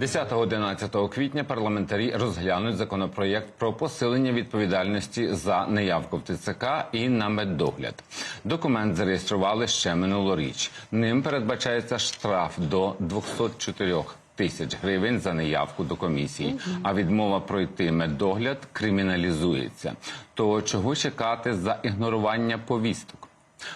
10-11 квітня парламентарі розглянуть законопроєкт про посилення відповідальності за неявку в ТЦК і на меддогляд. Документ зареєстрували ще минулоріч. Ним передбачається штраф до 204 тисяч гривень за неявку до комісії, а відмова пройти меддогляд криміналізується. То чого чекати за ігнорування повісток?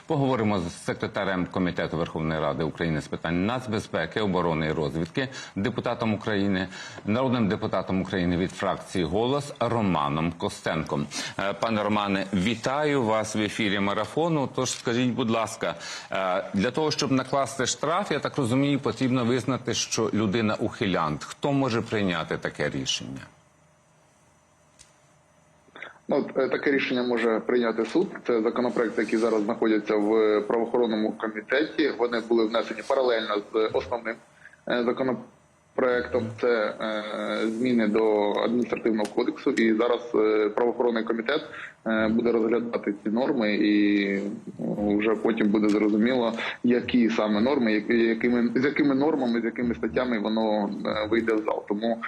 Поговоримо з секретарем комітету Верховної Ради України з питань нацбезпеки, оборони і розвідки, депутатом України, народним депутатом України від фракції Голос Романом Костенком. Е, Пане Романе, вітаю вас в ефірі марафону. Тож скажіть, будь ласка, е, для того, щоб накласти штраф, я так розумію, потрібно визнати, що людина ухилянт. Хто може прийняти таке рішення? Ну, е, таке рішення може прийняти суд. Це законопроекти, які зараз знаходяться в правоохоронному комітеті. Вони були внесені паралельно з основним е, законопроектом. Це е, зміни до адміністративного кодексу. І зараз правоохоронний комітет буде розглядати ці норми, і ну, вже потім буде зрозуміло, які саме норми, якими з якими нормами, з якими статтями воно вийде в зал. Тому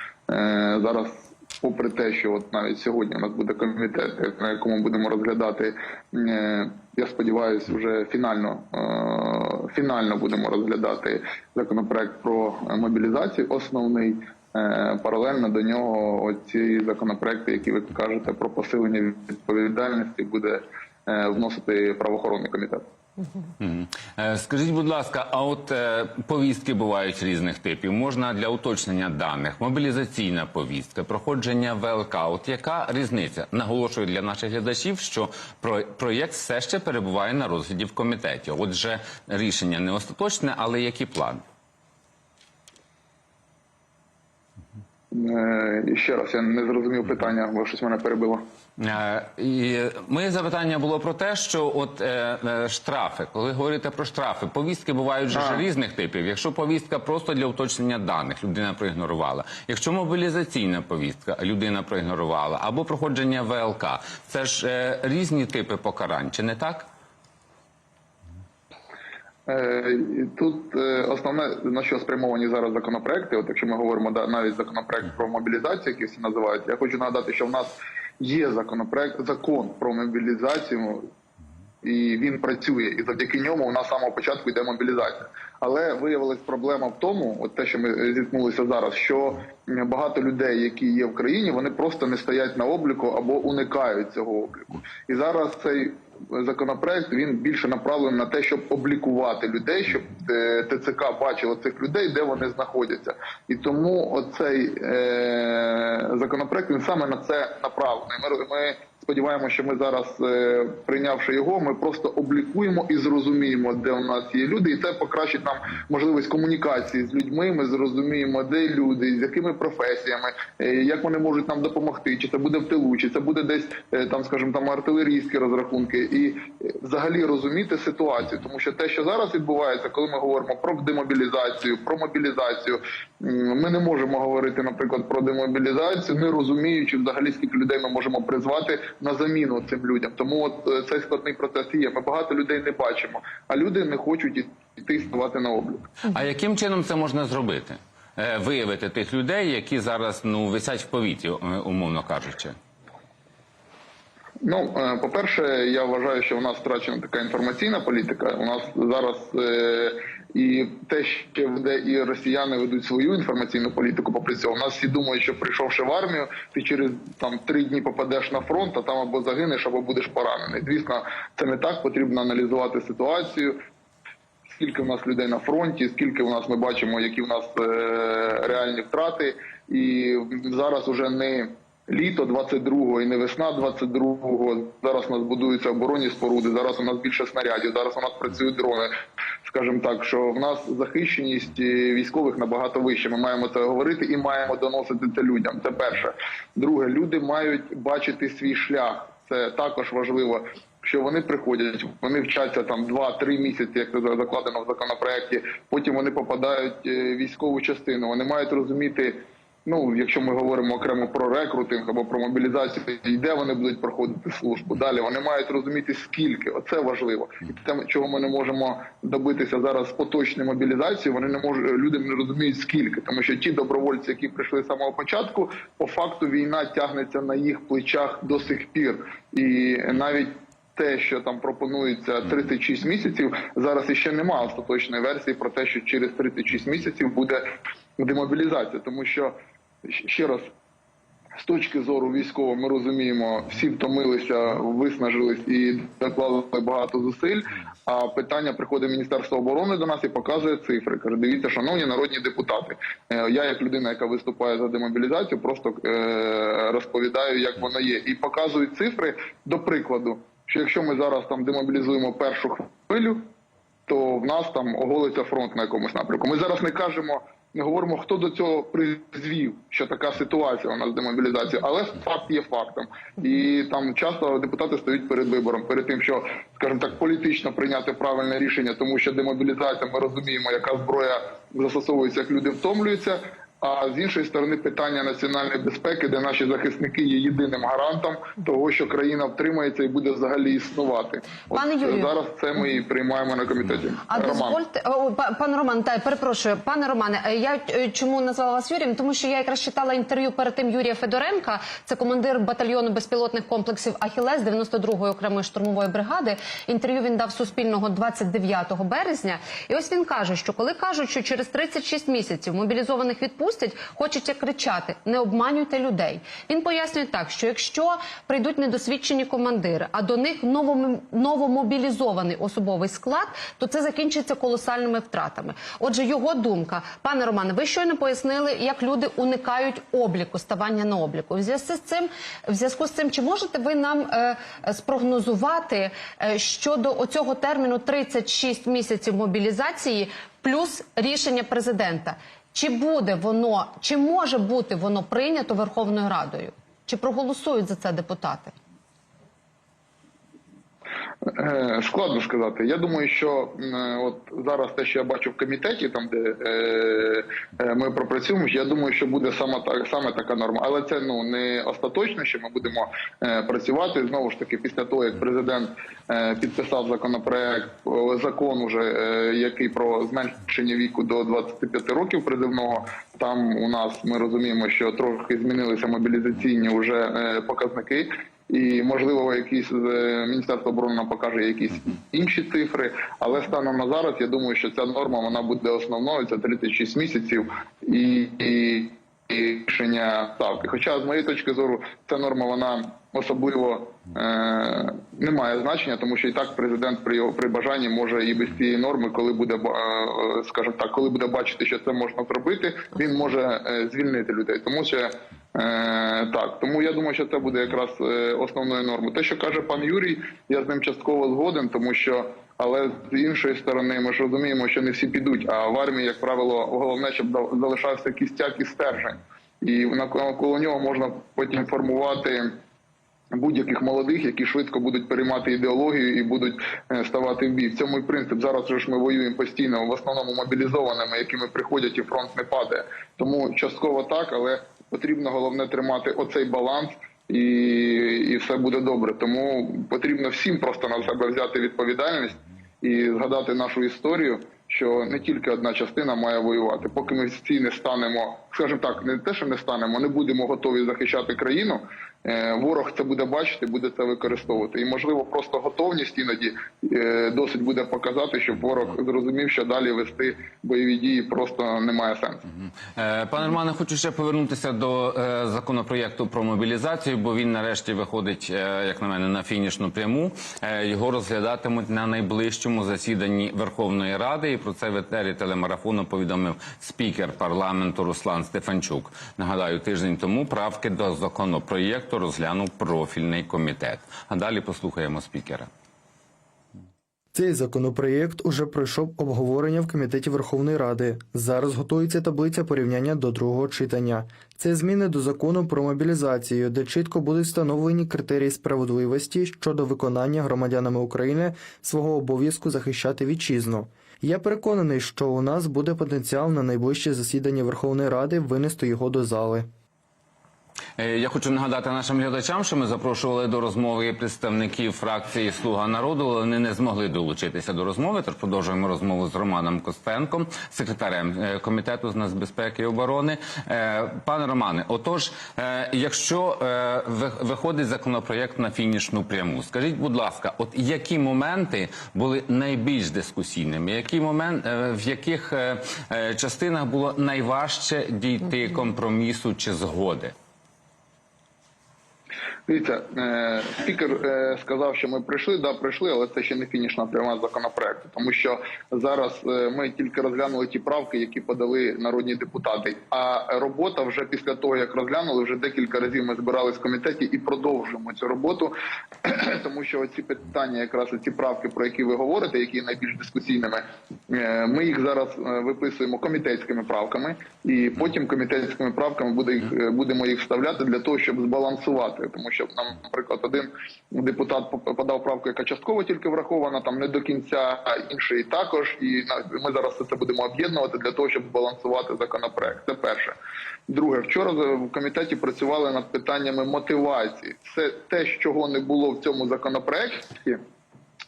зараз попри те, що от навіть сьогодні у нас буде комітет, на якому будемо розглядати, е, я сподіваюся, вже фінально е, фінально будемо розглядати законопроект про мобілізацію. Основний Е, паралельно до нього оці законопроекти, які ви кажете про посилення відповідальності, буде вносити правоохоронний комітет. Е, Скажіть, будь ласка, а от е, повістки бувають різних типів. Можна для уточнення даних, мобілізаційна повістка, проходження ВЛК. От яка різниця? Наголошую для наших глядачів, що про- проєкт все ще перебуває на розгляді в комітеті. Отже, рішення не остаточне, але які плани? І ще раз я не зрозумів питання, бо щось мене перебило. Е, І моє запитання було про те, що от е, е, штрафи, коли говорите про штрафи, повістки бувають же різних типів. Якщо повістка просто для уточнення даних, людина проігнорувала. Якщо мобілізаційна повістка, людина проігнорувала, або проходження ВЛК, це ж е, різні типи покарань, чи не так? Е, Тут е, основне на що спрямовані зараз законопроекти. От якщо ми говоримо навіть законопроект про мобілізацію, який всі називають, я хочу нагадати, що в нас є законопроект, закон про мобілізацію, і він працює, і завдяки ньому у нас з самого початку йде мобілізація. Але виявилась проблема в тому, от те, що ми зіткнулися зараз, що багато людей, які є в країні, вони просто не стоять на обліку або уникають цього обліку. І зараз цей законопроект він більше направлений на те, щоб облікувати людей, щоб е, ТЦК бачило цих людей, де вони знаходяться. І тому оцей е, законопроект він саме на це направлений. Ми, ми сподіваємося, що ми зараз, е, прийнявши його, ми просто облікуємо і зрозуміємо, де у нас є люди, і це покращить нам можливість комунікації з людьми. Ми зрозуміємо, де люди, з якими професіями, е, як вони можуть нам допомогти, чи це буде в тилу, чи це буде десь е, там, скажімо, там артилерійські розрахунки, і взагалі розуміти ситуацію, тому що те, що зараз відбувається, коли ми говоримо про демобілізацію, про мобілізацію, ми не можемо говорити, наприклад, про демобілізацію, не розуміючи взагалі скільки людей ми можемо призвати на заміну цим людям. Тому от е, цей складний процес є. Ми багато людей не бачимо, а люди не хочуть йти ставати на облік. А яким чином це можна зробити? Е, Виявити тих людей, які зараз ну висять в повітрі, е, умовно кажучи. Ну, е, по-перше, я вважаю, що у нас втрачена така інформаційна політика. У нас зараз е, і те, що веде і росіяни ведуть свою інформаційну політику. Попри цього, у нас всі думають, що прийшовши в армію, ти через там три дні попадеш на фронт, а там або загинеш, або будеш поранений. Звісно, це не так. Потрібно аналізувати ситуацію. Скільки у нас людей на фронті, скільки у нас ми бачимо, які у нас е, реальні втрати, і зараз уже не літо 22-го і не весна 22-го. Зараз у нас будуються оборонні споруди. Зараз у нас більше снарядів. Зараз у нас працюють дрони. Скажімо так, що в нас захищеність е, військових набагато вища. Ми маємо це говорити і маємо доносити це людям. Це перше. Друге, люди мають бачити свій шлях. Це також важливо. Що вони приходять, вони вчаться там 2-3 місяці, як це закладено в законопроекті. Потім вони попадають е, в військову частину. Вони мають розуміти Ну, якщо ми говоримо окремо про рекрутинг або про мобілізацію, і де вони будуть проходити службу. Далі вони мають розуміти скільки. Оце важливо. І те, чого ми не можемо добитися зараз з поточної мобілізації, вони не можуть люди не розуміють скільки, тому що ті добровольці, які прийшли з самого початку, по факту війна тягнеться на їх плечах до сих пір, і навіть те, що там пропонується 36 місяців, зараз іще немає остаточної версії про те, що через 36 місяців буде демобілізація, тому що ще раз. З точки зору військового ми розуміємо, всі втомилися, виснажились і доклали багато зусиль. А питання приходить Міністерство оборони до нас і показує цифри. Каже, дивіться, шановні народні депутати. е, Я, як людина, яка виступає за демобілізацію, просто е, розповідаю, як вона є, і показують цифри. До прикладу, що якщо ми зараз там демобілізуємо першу хвилю, то в нас там оголиться фронт на якомусь напрямку. Ми зараз не кажемо, не говоримо, хто до цього призвів, що така ситуація у нас демобілізація, але факт є фактом. І там часто депутати стоять перед вибором, перед тим, що, скажімо так, політично прийняти правильне рішення, тому що демобілізація, ми розуміємо, яка зброя застосовується, як люди втомлюються. А з іншої сторони, питання національної безпеки, де наші захисники є єдиним гарантом того, що країна втримається і буде взагалі існувати. От Пане Юрію. зараз це ми і приймаємо на комітеті. А Роман. дозвольте, о, Роман, та перепрошую, пане Романе, е, я е, чому назвала вас Юрієм? Тому що я якраз читала інтерв'ю перед тим Юрія Федоренка, це командир батальйону безпілотних комплексів Ахілес 92-ї окремої штурмової бригади. Інтерв'ю він дав Суспільного 29 березня. І ось він каже, що коли кажуть, що через 36 місяців мобілізованих відпустять, хочеться кричати: не обманюйте людей. Він пояснює так, що якщо прийдуть недосвідчені командири, а до них новом- новомобілізований особовий склад, то це закінчиться колосальними втратами. Отже, його думка, пане Романе, ви щойно пояснили, як люди уникають обліку, ставання на обліку. В зв'язку з цим, в зв'язку з цим, чи можете ви нам е, спрогнозувати е, щодо оцього терміну 36 місяців мобілізації плюс рішення президента? Чи буде воно, чи може бути воно прийнято Верховною Радою? Чи проголосують за це депутати? Е, Складно сказати. Я думаю, що е, от зараз те, що я бачу в комітеті, там де е, е, ми пропрацюємо, я думаю, що буде саме так саме така норма. Але це ну не остаточно, що ми будемо е, працювати знову ж таки після того, як президент е, підписав законопроект, закон уже е, який про зменшення віку до 25 років призивного. Там у нас ми розуміємо, що трохи змінилися мобілізаційні вже е, показники. І можливо, якісь е, міністерство оборони нам покаже якісь інші цифри. Але станом на зараз я думаю, що ця норма вона буде основною. Це 36 місяців і, і, і рішення ставки. Хоча з моєї точки зору ця норма вона особливо е, не має значення, тому що і так президент при його при бажанні може і без цієї норми, коли буде е, скажімо так, коли буде бачити, що це можна зробити, він може е, звільнити людей. Тому що так, тому я думаю, що це буде якраз е, основною нормою. Те, що каже пан Юрій, я з ним частково згоден, тому що. Але з іншої сторони, ми ж розуміємо, що не всі підуть. А в армії, як правило, головне, щоб залишався кістяк і стержень, і навколо нього можна потім формувати будь-яких молодих, які швидко будуть переймати ідеологію і будуть е, ставати в бій. В цьому принцип. Зараз ж ми воюємо постійно, в основному мобілізованими, якими приходять і фронт не падає. Тому частково так, але потрібно головне тримати оцей баланс. І, і все буде добре. Тому потрібно всім просто на себе взяти відповідальність і згадати нашу історію, що не тільки одна частина має воювати. Поки ми всі не станемо, скажімо так, не те, що не станемо, не будемо готові захищати країну. Е, Ворог це буде бачити, буде це використовувати, і можливо, просто готовність іноді е, досить буде показати, щоб ворог зрозумів, що далі вести бойові дії просто немає сенсу. Е, Пане Романе, хочу ще повернутися до законопроєкту про мобілізацію, бо він нарешті виходить, як на мене, на фінішну пряму. Його розглядатимуть на найближчому засіданні Верховної Ради. І про це в етері телемарафону повідомив спікер парламенту Руслан Стефанчук. Нагадаю, тиждень тому правки до законопроєкту розглянув профільний комітет. А далі послухаємо спікера. Цей законопроєкт уже пройшов обговорення в комітеті Верховної Ради. Зараз готується таблиця порівняння до другого читання. Це зміни до закону про мобілізацію, де чітко будуть встановлені критерії справедливості щодо виконання громадянами України свого обов'язку захищати вітчизну. Я переконаний, що у нас буде потенціал на найближче засідання Верховної Ради винести його до зали. Е, Я хочу нагадати нашим глядачам, що ми запрошували до розмови представників фракції Слуга народу, але вони не змогли долучитися до розмови. Тож продовжуємо розмову з Романом Костенком, секретарем е, комітету з нацбезпеки і оборони. Е, Пане Романе, отож, якщо ви- виходить законопроєкт на фінішну пряму, скажіть, будь ласка, от які моменти були найбільш дискусійними? Які момент, в яких частинах було найважче дійти компромісу чи згоди? Дивіться, е, спікер е, сказав, що ми прийшли, да, прийшли, але це ще не фінішна пряма законопроекту, тому що зараз е, ми тільки розглянули ті правки, які подали народні депутати. А робота вже після того, як розглянули, вже декілька разів ми збирались в комітеті і продовжуємо цю роботу, тому що ці питання, якраз ці правки, про які ви говорите, які найбільш дискусійними, ми їх зараз виписуємо комітетськими правками, і потім комітетськими правками буде їх, будемо їх вставляти для того, щоб збалансувати. Тому нам, наприклад, один депутат подав правку, яка частково тільки врахована, там не до кінця, інший також. І ми зараз це будемо об'єднувати для того, щоб балансувати законопроект. Це перше. Друге, вчора в комітеті працювали над питаннями мотивації. Це те, чого не було в цьому законопроекті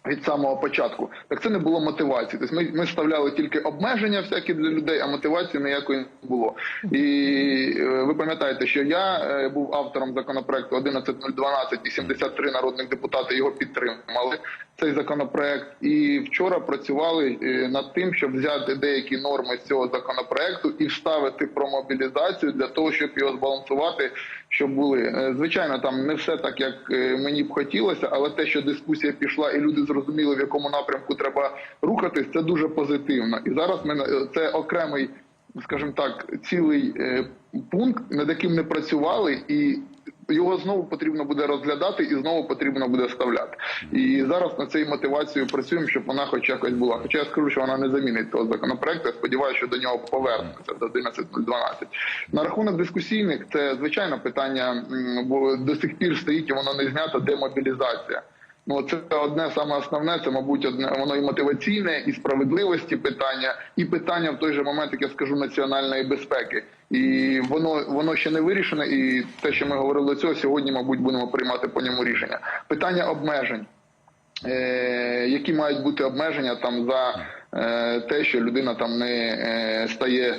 від самого початку, так це не було мотивації. Тобто ми, ми вставляли тільки обмеження всякі для людей, а мотивації ніякої не було. І е, ви пам'ятаєте, що я е, був автором законопроекту 11012 і 73 народних депутати його підтримали. Цей законопроект і вчора працювали е, над тим, щоб взяти деякі норми з цього законопроекту і вставити про мобілізацію для того, щоб його збалансувати, щоб були Е, звичайно, там не все так, як е, мені б хотілося, але те, що дискусія пішла, і люди зрозуміли, в якому напрямку треба рухатись, це дуже позитивно. І зараз ми це окремий, скажімо так, цілий е, пункт, над яким не працювали, і його знову потрібно буде розглядати, і знову потрібно буде ставляти. І зараз на цій мотивацію працюємо, щоб вона хоч якось була. Хоча я скажу, що вона не замінить того законопроекту. Я сподіваюся, що до нього повернеться до 11.012. На рахунок дискусійних, це звичайно питання, бо до сих пір стоїть і воно не знято демобілізація. Ну, це одне саме основне, це, мабуть, одне воно і мотиваційне, і справедливості питання, і питання в той же момент, як я скажу, національної безпеки. І воно воно ще не вирішене. І те, що ми говорили до цього, сьогодні, мабуть, будемо приймати по ньому рішення. Питання обмежень. Е, які мають бути обмеження там за е, те, що людина там не е, стає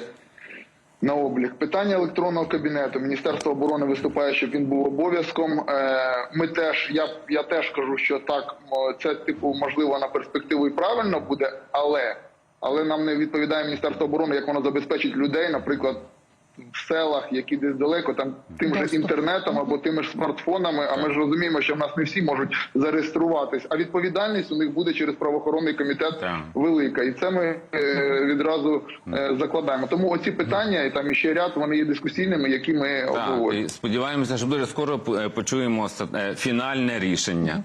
на облік. Питання електронного кабінету. Міністерство оборони виступає, щоб він був обов'язком. Е, Ми теж, я, я теж кажу, що так, це типу можливо на перспективу і правильно буде, але, але нам не відповідає Міністерство оборони, як воно забезпечить людей, наприклад. В селах, які десь далеко, там тим же інтернетом або тими ж смартфонами. А ми ж розуміємо, що в нас не всі можуть зареєструватись. А відповідальність у них буде через правоохоронний комітет велика, і це ми е, відразу е, закладаємо. Тому оці питання і там іще ряд вони є дискусійними, які ми обговорюємо. сподіваємося, що дуже скоро е, почуємо фінальне рішення.